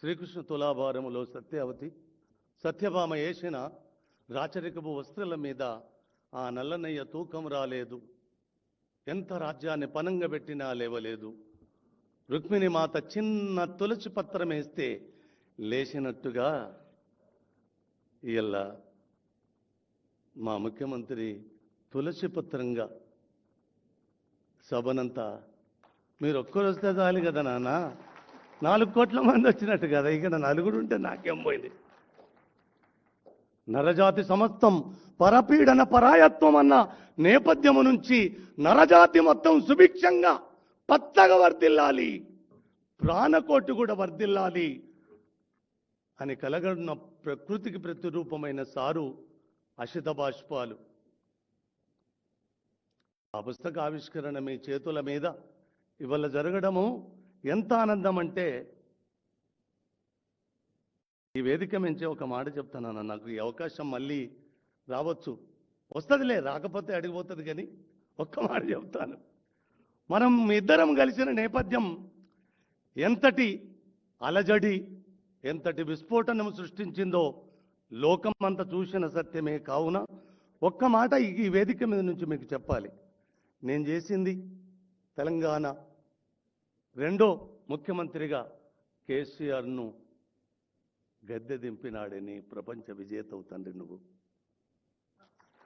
శ్రీకృష్ణ తులాభారములో సత్యవతి సత్యభామ వేసిన రాచరికపు వస్త్రాల మీద ఆ నల్లనయ్య తూకం రాలేదు. ఎంత రాజ్యాన్ని పనంగా పెట్టినా లేవలేదు. రుక్మిణి మాత చిన్న తులసి పత్రం వేస్తే లేచినట్టుగా ఇలా మా ముఖ్యమంత్రి తులసి పత్రంగా సభనంతా. మీరు ఒక్కరు వస్తే చాలు కదా నాన్న. నాలుగు కోట్ల మంది వచ్చినట్టు కదా ఇక్కడ నలుగురు ఉంటే నాకేం పోయింది? నరజాతి సమస్తం పరపీడన పరాయత్వం అన్న నేపథ్యము నుంచి నరజాతి మొత్తం సుభిక్షంగా పచ్చగా వర్ధిల్లాలి ప్రాణకోటి కూడా వర్ధిల్లాలి అని కలగడున్న ప్రకృతికి ప్రతిరూపమైన సారు అషిత బాష్పాలు. ఆ పుస్తక ఆవిష్కరణ మీ చేతుల మీద. ఇవాళ జరగడము ఎంత ఆనందం అంటే ఈ వేదిక మించి ఒక మాట చెప్తాను నాకు ఈ అవకాశం మళ్ళీ రావచ్చు. వస్తుందిలే రాకపోతే అడిగిపోతుంది కానీ ఒక్క మాట చెప్తాను. మనం ఇద్దరం కలిసిన నేపథ్యం ఎంతటి అలజడి ఎంతటి విస్ఫోటనం సృష్టించిందో లోకం అంత చూసిన సత్యమే కావున ఒక్క మాట ఈ వేదిక మీద నుంచి మీకు చెప్పాలి. నేను చేసింది తెలంగాణ రెండో ముఖ్యమంత్రిగా కేసీఆర్ను గద్దె దింపినాడని ప్రపంచ విజేతవు తండ్రి నువ్వు.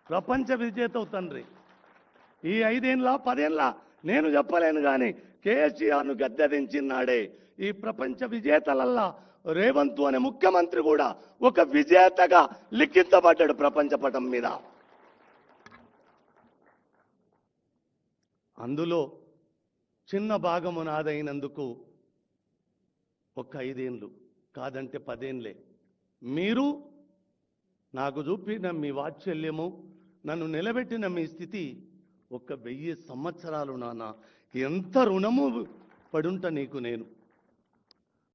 ప్రపంచ విజేతవు తండ్రి. ఈ ఐదేళ్ళ పదేళ్ళ నేను చెప్పలేను కానీ కేసీఆర్ను గద్దె దించినాడే ఈ ప్రపంచ విజేతలల్లా రేవంత్ అనే ముఖ్యమంత్రి కూడా ఒక విజేతగా లిఖించబడ్డాడు ప్రపంచ పటం మీద. అందులో చిన్న భాగము నాదైనందుకు ఒక ఐదేండ్లు కాదంటే పదేండ్లే. మీరు నాకు చూపిన మీ వాత్సల్యము నన్ను నిలబెట్టిన మీ స్థితి ఒక వెయ్యి సంవత్సరాలు నాన్న. ఎంత రుణము పడుంట నీకు నేను?